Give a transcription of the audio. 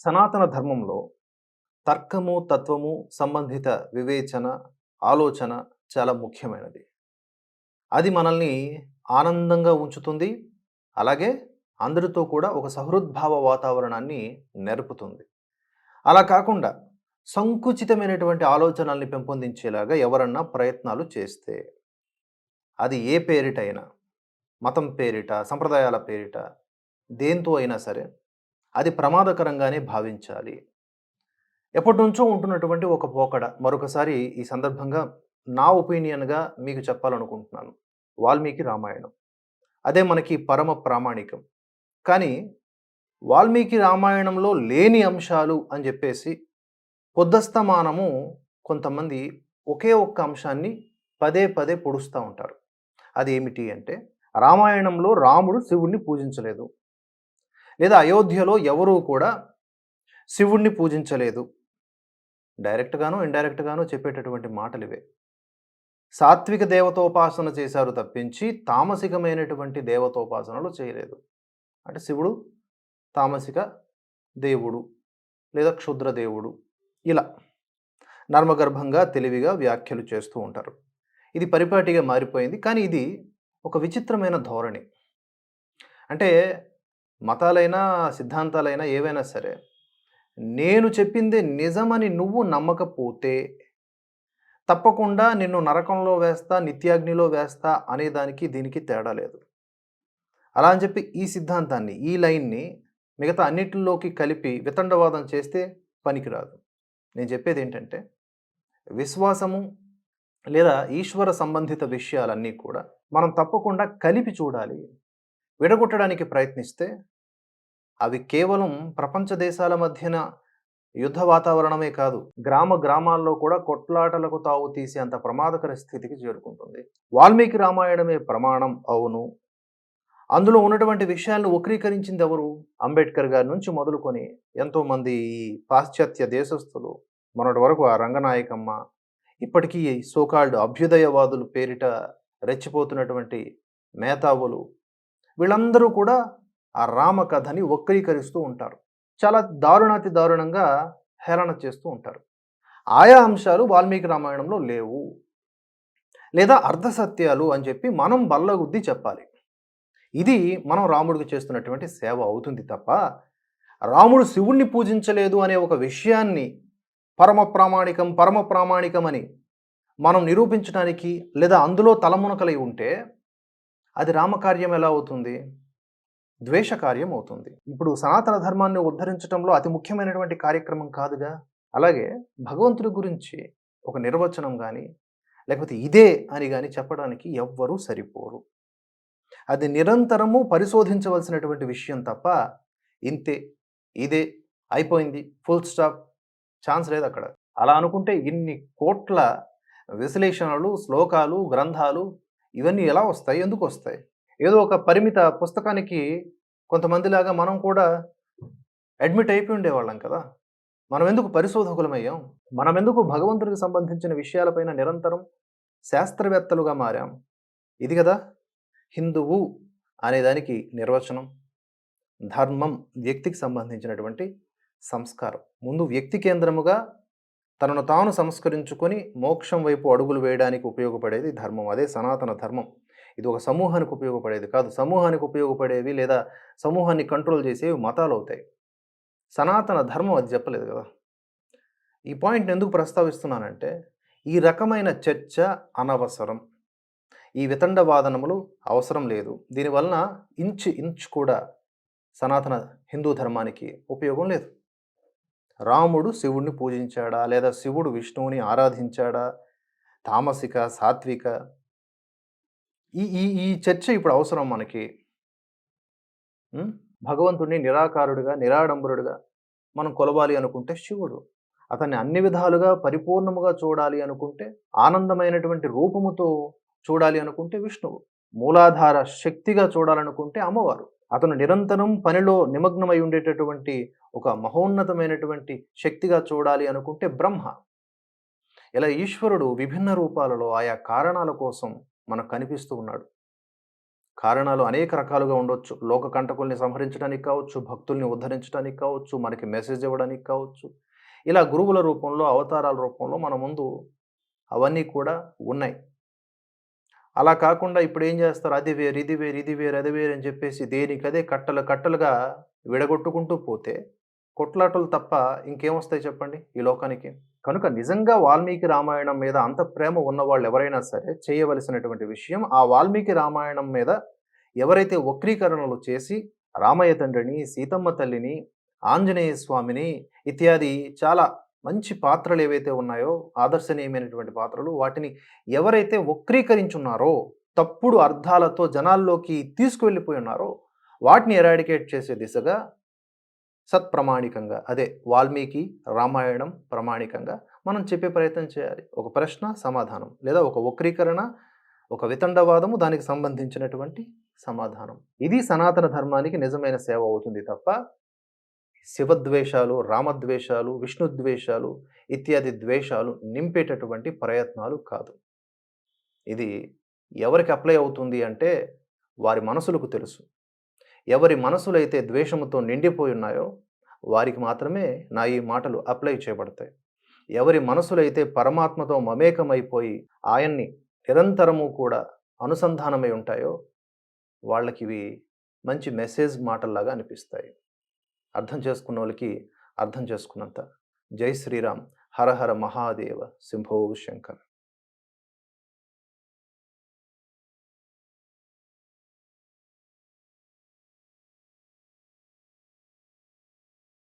సనాతన ధర్మంలో తర్కము తత్వము సంబంధిత వివేచన ఆలోచన చాలా ముఖ్యమైనది. అది మనల్ని ఆనందంగా ఉంచుతుంది అలాగే అందరితో కూడా ఒక సహృద్భావ వాతావరణాన్ని నెరుపుతుంది. అలా కాకుండా సంకుచితమైనటువంటి ఆలోచనల్ని పెంపొందించేలాగా ఎవరన్నా ప్రయత్నాలు చేస్తే అది ఏ పేరిటైనా మతం పేరిట సంప్రదాయాల పేరిట దేంతో అయినా సరే అది ప్రమాదకరంగానే భావించాలి. ఎప్పటి నుంచో ఉంటున్నటువంటి ఒక పోకడ. మరొకసారి ఈ సందర్భంగా నా ఒపీనియన్గా మీకు చెప్పాలనుకుంటున్నాను. వాల్మీకి రామాయణం. అదే మనకి పరమ ప్రామాణికం. కానీ వాల్మీకి రామాయణంలో లేని అంశాలు అని చెప్పేసి పొద్దస్తమానము కొంతమంది ఒకే ఒక్క అంశాన్ని పదే పదే పొడుస్తూ ఉంటారు. అది ఏమిటి అంటే రామాయణంలో రాముడు శివుణ్ణి పూజించలేదు. లేదా అయోధ్యలో ఎవరూ కూడా శివుణ్ణి పూజించలేదు. డైరెక్ట్గానో ఇండైరెక్ట్గాను చెప్పేటటువంటి మాటలు ఇవే. సాత్విక దేవతోపాసన చేశారు తప్పించి తామసికమైనటువంటి దేవతోపాసనలు చేయలేదు. అంటే శివుడు తామసిక దేవుడు లేదా క్షుద్ర దేవుడు ఇలా నర్మగర్భంగా తెలివిగా వ్యాఖ్యలు చేస్తూ ఉంటారు. ఇది పరిపాటిగా మారిపోయింది. కానీ ఇది ఒక విచిత్రమైన ధోరణి. అంటే మతాలైనా సిద్ధాంతాలైనా ఏవైనా సరే నేను చెప్పిందే నిజమని నువ్వు నమ్మకపోతే తప్పకుండా నిన్ను నరకంలో వేస్తా నిత్యాగ్నిలో వేస్తా అనే దానికి దీనికి తేడా లేదు. అలా అని చెప్పి ఈ సిద్ధాంతాన్ని ఈ లైన్ని మిగతా అన్నిటిలోకి కలిపి వితండవాదం చేస్తే పనికిరాదు. నేను చెప్పేది ఏంటంటే విశ్వాసము లేదా ఈశ్వర సంబంధిత విషయాలన్నీ కూడా మనం తప్పకుండా కలిపి చూడాలి. విడగొట్టడానికి ప్రయత్నిస్తే అవి కేవలం ప్రపంచ దేశాల మధ్యన యుద్ధ వాతావరణమే కాదు గ్రామ గ్రామాల్లో కూడా కొట్లాటలకు తావు తీసే అంత ప్రమాదకర స్థితికి చేరుకుంటుంది. వాల్మీకి రామాయణమే ప్రమాణం అవును. అందులో ఉన్నటువంటి విషయాలను వక్రీకరించింది ఎవరు? అంబేద్కర్ గారి నుంచి మొదలుకొని ఎంతోమంది ఈ పాశ్చాత్య దేశస్థులు మొన్నటి వరకు ఆ రంగనాయకమ్మ ఇప్పటికీ సోకాల్డ్ అభ్యుదయవాదులు పేరిట రెచ్చిపోతున్నటువంటి మేధావులు వీళ్ళందరూ కూడా ఆ రామ కథని వక్రీకరిస్తూ ఉంటారు. చాలా దారుణాతి దారుణంగా హేళన చేస్తూ ఉంటారు. ఆయా అంశాలు వాల్మీకి రామాయణంలో లేవు. లేదా అర్ధసత్యాలు అని చెప్పి మనం బల్లగుద్ది చెప్పాలి. ఇది మనం రాముడికి చేస్తున్నటువంటి సేవ అవుతుంది తప్ప రాముడు శివుణ్ణి పూజించలేదు అనే ఒక విషయాన్ని పరమ ప్రామాణికం పరమ ప్రామాణికం అని మనం నిరూపించడానికి లేదా అందులో తలమునకలై ఉంటే అది రామకార్యం ఎలా అవుతుంది? ద్వేషకార్యం అవుతుంది. ఇప్పుడు సనాతన ధర్మాన్ని ఉద్ధరించడంలో అతి ముఖ్యమైనటువంటి కార్యక్రమం కాదుగా? అలాగే భగవంతుడి గురించి ఒక నిర్వచనం కానీ లేకపోతే ఇదే అని కానీ చెప్పడానికి ఎవ్వరూ సరిపోరు. అది నిరంతరము పరిశోధించవలసినటువంటి విషయం తప్ప ఇంతే ఇదే అయిపోయింది ఫుల్ స్టాప్ ఛాన్స్ లేదు అక్కడ. అలా అనుకుంటే ఇన్ని కోట్ల విశ్లేషణలు శ్లోకాలు గ్రంథాలు ఇవన్నీ ఎలా వస్తాయి? ఎందుకు వస్తాయి? ఏదో ఒక పరిమిత పుస్తకానికి కొంతమందిలాగా మనం కూడా అడ్మిట్ అయిపోయి ఉండేవాళ్ళం కదా! మనం ఎందుకు పరిశోధకులమయ్యాం? మనం ఎందుకు భగవంతుడికి సంబంధించిన విషయాలపైన నిరంతరం శాస్త్రవేత్తలుగా మారాం? ఇది కదా! హిందువు అనేదానికి నిర్వచనం. ధర్మం వ్యక్తికి సంబంధించినటువంటి సంస్కారం. ముందు వ్యక్తి కేంద్రముగా తనను తాను సంస్కరించుకొని మోక్షం వైపు అడుగులు వేయడానికి ఉపయోగపడేది ధర్మం. అదే సనాతన ధర్మం. ఇది ఒక సమూహానికి ఉపయోగపడేది కాదు. సమూహానికి ఉపయోగపడేవి లేదా సమూహాన్ని కంట్రోల్ చేసేవి మతాలు అవుతాయి. సనాతన ధర్మం అది చెప్పలేదు కదా. ఈ పాయింట్ ఎందుకు ప్రస్తావిస్తున్నానంటే ఈ రకమైన చర్చ అనవసరం. ఈ వితండ వాదనములు అవసరం లేదు. దీనివలన ఇంచు ఇంచు కూడా సనాతన హిందూ ధర్మానికి ఉపయోగం లేదు. రాముడు శివుడిని పూజించాడా? లేదా శివుడు విష్ణువుని ఆరాధించాడా? తామసిక సాత్విక. ఈ ఈ ఈ చర్చ ఇప్పుడు అవసరం మనకి. భగవంతుడిని నిరాకారుడిగా నిరాడంబరుడిగా మనం కొలవాలి అనుకుంటే శివుడు. అతన్ని అన్ని విధాలుగా పరిపూర్ణముగా చూడాలి అనుకుంటే ఆనందమైనటువంటి రూపముతో చూడాలి అనుకుంటే విష్ణువు. మూలాధార శక్తిగా చూడాలనుకుంటే అమ్మవారు. అతను నిరంతరం పనిలో నిమగ్నమై ఉండేటటువంటి ఒక మహోన్నతమైనటువంటి శక్తిగా చూడాలి అనుకుంటే బ్రహ్మ ఇలా ఈశ్వరుడు విభిన్న రూపాలలో ఆయా కారణాల కోసం మనకు కనిపిస్తూ ఉన్నాడు కారణాలు అనేక రకాలుగా ఉండొచ్చు. లోక కంటకుల్ని సంహరించడానికి కావచ్చు, భక్తుల్ని ఉద్ధరించడానికి కావచ్చు, మనకి మెసేజ్ ఇవ్వడానికి కావచ్చు. ఇలా గురువుల రూపంలో, అవతారాల రూపంలో మన ముందు అవన్నీ కూడా ఉన్నాయి. అలా కాకుండా ఇప్పుడేం చేస్తారు అది వేరు, ఇది వేరు, ఇది వేరు, అది వేరు అని చెప్పేసి దేనికదే కట్టలు కట్టలుగా విడగొట్టుకుంటూ పోతే కొట్లాటలు తప్ప ఇంకేమొస్తాయి చెప్పండి ఈ లోకానికి? కనుక నిజంగా వాల్మీకి రామాయణం మీద అంత ప్రేమ ఉన్న వాళ్ళు ఎవరైనా సరే చేయవలసినటువంటి విషయం ఆ వాల్మీకి రామాయణం మీద ఎవరైతే వక్రీకరణలు చేసి రామయ్య తండ్రిని, సీతమ్మ తల్లిని, ఆంజనేయ స్వామిని ఇత్యాది చాలా మంచి పాత్రలు ఏవైతే ఉన్నాయో ఆదర్శనీయమైనటువంటి పాత్రలు వాటిని ఎవరైతే వక్రీకరించున్నారో తప్పుడు అర్థాలతో జనాల్లోకి తీసుకువెళ్ళిపోయి ఉన్నారో వాటిని ఎరాడికేట్ చేసే దిశగా సత్ప్రమాణికంగా అదే వాల్మీకి రామాయణం ప్రామాణికంగా మనం చెప్పే ప్రయత్నం చేయాలి. ఒక ప్రశ్న సమాధానం లేదా ఒక వక్రీకరణ ఒక వితండవాదము దానికి సంబంధించినటువంటి సమాధానం. ఇది సనాతన ధర్మానికి నిజమైన సేవ అవుతుంది తప్ప శివద్వేషాలు రామద్వేషాలు విష్ణుద్వేషాలు ఇత్యాది ద్వేషాలు నింపేటటువంటి ప్రయత్నాలు కాదు. ఇది ఎవరికి అప్లై అవుతుంది అంటే వారి మనసులకు తెలుసు. ఎవరి మనసులైతే ద్వేషముతో నిండిపోయి ఉన్నాయో వారికి మాత్రమే నా ఈ మాటలు అప్లై చేయబడతాయి. ఎవరి మనసులైతే పరమాత్మతో మమేకమైపోయి ఆయన్ని నిరంతరము కూడా అనుసంధానమై ఉంటాయో వాళ్ళకి ఇవి మంచి మెసేజ్ మాటల్లాగా అనిపిస్తాయి. అర్థం చేసుకున్న వాళ్ళకి అర్థం చేసుకున్నంత. జై శ్రీరామ్. హర హర మహాదేవ. శంభో శంకర్.